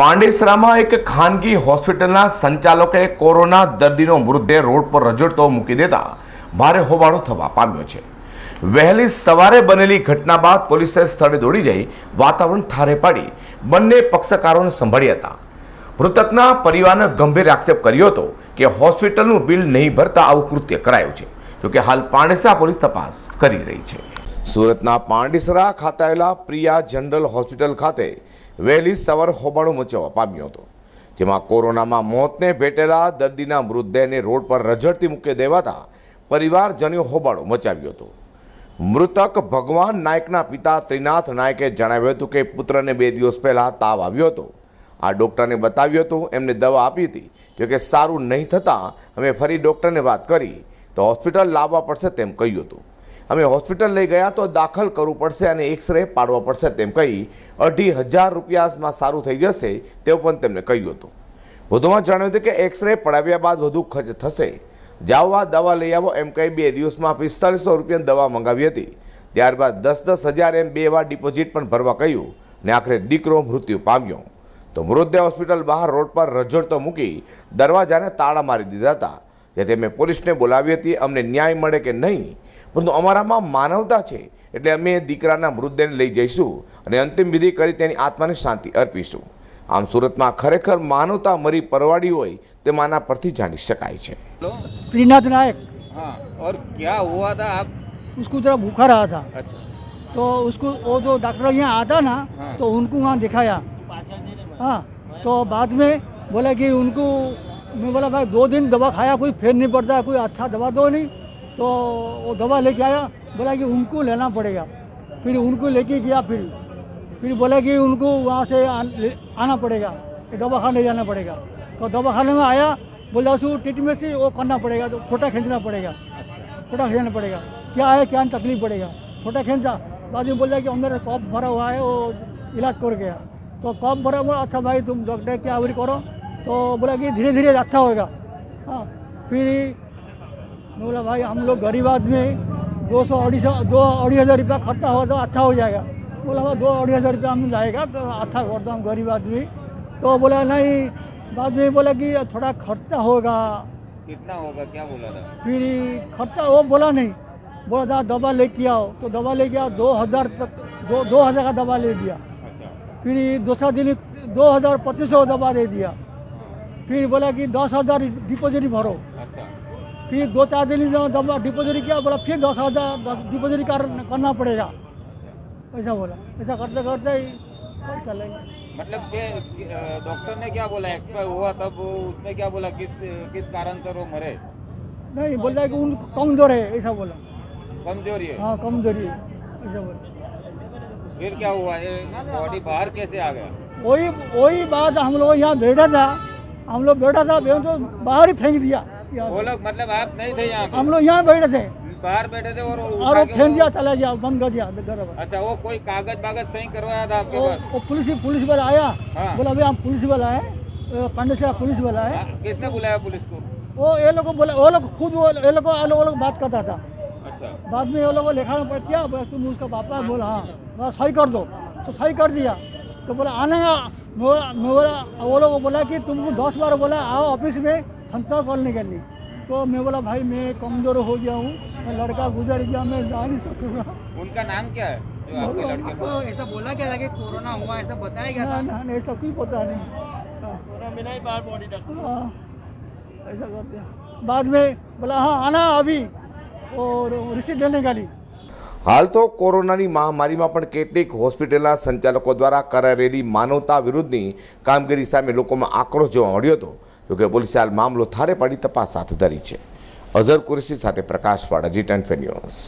પાંડેસરામાં એક ખાનગી હોસ્પિટલના સંચાલકે કોરોના દર્દીનો મૃતદેહ રોડ પર રજડતો મૂકી દેતા ભારે હોબાળો થવા પામ્યો છે. વહેલી સવારે બનેલી ઘટના બાદ પોલીસે સ્થળે દોડી જઈ વાતાવરણ થારે પાડી બંને પક્ષકારોને સંભાળ્યા હતા. મૃતકના પરિવારને ગંભીર આક્ષેપ કર્યો હતો કે હોસ્પિટલનું બિલ નહીં ભરતા આવું કૃત્ય કરાયું છે. જોકે હાલ પાંડેસરા પોલીસ તપાસ કરી રહી છે. સુરતના પાંડેસરા ખાતે આવેલા પ્રિયા જનરલ હોસ્પિટલ ખાતે વહેલી સવાર હોબાળો મચાવવા પામ્યો હતો. જેમાં કોરોનામાં મોતને ભેટેલા દર્દીના મૃતદેહને રોડ પર રઝળતી મૂકી દેવાતા પરિવારજનોએ હોબાળો મચાવ્યો હતો. મૃતક ભગવાન નાયકના પિતા ત્રિનાથ નાયકે જણાવ્યું હતું કે પુત્રને બે દિવસ પહેલાં તાવ આવ્યો હતો. આ ડૉક્ટરને બતાવ્યું હતું, એમને દવા આપી હતી. જોકે સારું નહીં થતાં અમે ફરી ડૉક્ટરને વાત કરી તો હોસ્પિટલ લાવવા પડશે તેમ કહ્યું હતું. અમે હોસ્પિટલ લઈ ગયા તો દાખલ કરવું પડશે અને એક્સરે પાડવો પડશે તેમ કહી અઢી હજાર રૂપિયામાં સારું થઈ જશે તેવું પણ તેમને કહ્યું હતું. વધુમાં જણાવ્યું હતું કે એક્સરે પડાવ્યા બાદ વધુ ખર્ચ થશે. જાઓ આ દવા લઈ આવો એમ કહી બે દિવસમાં પિસ્તાલીસો રૂપિયાની દવા મંગાવી હતી. ત્યારબાદ દસ દસ હજાર એમ બે વાર ડિપોઝિટ પણ ભરવા કહ્યું ને આખરે દીકરો મૃત્યુ પામ્યો. તો મૃતદેહ હોસ્પિટલ બહાર રોડ પર રજડતો મૂકી દરવાજાને તાળા મારી દીધા હતા. જેથી અમે પોલીસને બોલાવી હતી. અમને ન્યાય મળે કે નહીં પરંતુ અમારામાં માનવતા છે એટલે અમે દીકરાના મૃતદેહને લઈ જઈશું અને અંતિમ વિધિ કરી તેની આત્માને શાંતિ અર્પીશું આમ સુરતમાં ખરેખર માનવતા મરી પરવાડી હોય તે માના પરથી જાણી શકાય છે लो त्रिनाथ नायक हाँ और क्या हुआ था आप उसको जरा भूखा रहा था अच्छा तो उसको वो जो डॉक्टर यहाँ आता ना हाँ। तो उनको वहाँ दिखाया हाँ तो बाद में बोला कि उनको मैं बोला भाई दो दिन दवा खाया कोई फेर नहीं पड़ता कोई अच्छा दवा दो नहीं तो वो दवा लेके आया बोला कि उनको लेना पड़ेगा। फिर उनको लेके गया फिर फिर बोला कि उनको वहाँ से आ, आना पड़ेगा दवा खाने जाना पड़ेगा। तो दवा खाने में आया बोला उसको ट्रीटमेंट से वो करना पड़ेगा तो फोटा खींचना पड़ेगा फोटा खींचना पड़ेगा। क्या है क्या तकलीफ़ पड़ेगा? फोटा खींचा बाद में बोला कि अंदर कॉप भरा हुआ है वो इलाज कर गया। तो कॉप भरा हुआ अच्छा भाई तुम डॉक्टर क्या अवरी करो। तो बोला कि धीरे धीरे अच्छा होगा हाँ फिर मैं बोला भाई हम लोग गरीब आदमी दो सौ अढ़ी सौ दो अढ़ी हज़ार रुपया खर्चा हुआ तो अच्छा हो जाएगा। बोला भाई दो अढ़ी हज़ार रुपया हम जाएगा तो अच्छा कर दो हम गरीब आदमी। तो बोला नहीं। बाद में बोला कि थोड़ा खर्चा होगा। कितना होगा? क्या बोला था? फिर खर्चा वो बोला नहीं। बोला था दवा लेके आओ। तो दवा लेके आओ दो हज़ार तक दो दो हज़ार का दवा ले दिया। अच्छा। फिर दूसरा दिन दो हज़ार पच्चीस सौ दवा दे दिया। फिर बोला कि दस हज़ार डिपोजिट भरो। अच्छा। फिर दो चार दिन जो दवा डिपॉजिट किया बोला फिर दस हज़ार डिपॉजिट कर, करना पड़ेगा। ऐसा बोला। ऐसा करते करते ही चलेंगे मतलब के डॉक्टर ने क्या बोला? एक्सपायर हुआ तब उसने क्या बोला? किस किस कारण से वो मरे? नहीं बोला कि उन कमज़ोर है ऐसा बोला। कमज़ोरी है? हाँ कमज़ोरी है ऐसा बोला। फिर क्या हुआ? ये बॉडी बाहर कैसे आ गया? वही वही बात हम लोग यहाँ बैठा था। हम लोग बैठा था तो बाहर ही फेंक दिया। वो लोग मतलब आप नहीं थे यहाँ हम लोग यहाँ बैठे थे। बाहर बैठे थे और वो और वो फेंक दिया चला गया बंद कर दिया बराबर अच्छा वो कोई कागज़ बागज सही करवाया था आपके वो, पास? वो पुलिस पुलिस वाला आया। हाँ। बोला भाई हम पुलिस वाला है। अ, पांडेसरा पुलिस वाला है। हाँ, किसने बुलाया पुलिस को? वो ये लोग बोला वो लोग खुद वो ये लोग वो लोग बात करता था। अच्छा। बाद में वो लोग को लिखा पड़ बोला तुम उसका पापा है। बोला हाँ। बोला सही कर दो। तो सही कर दिया। तो बोला आने बोला वो लोग बोला कि तुमको दस बार बोला आओ ऑफ़िस में संपर्क करने के लिए तो मैं बोला भाई मैं कमज़ोर हो गया हूँ मैं लड़का गुजर गया मैं जा नहीं सकूँगा उनका नाम क्या है जो आपके लड़के को ऐसा बोला क्या था कि कोरोना हुआ ऐसा बताया गया ना ना नहीं, ऐसा कुछ पता नहीं हाँ, था बिना ही बाहर बॉडी डॉक्टर हाँ, ऐसा करते हैं बाद में बोला हाँ आना अभी और रिसीट लेने का लिए હાલ તો કોરોનાની મહામારીમાં પણ કેટલીક હોસ્પિટલના સંચાલકો દ્વારા કરાયેલી માનવતા વિરુદ્ધની કામગીરી સામે લોકોમાં આક્રોશ જોવા મળ્યો હતો જોકે પોલીસે હાલ મામલો થારે પાડી તપાસ હાથ ધરી છે. અઝર કુરેશી સાથે પ્રકાશ જી ટેન ન્યૂઝ.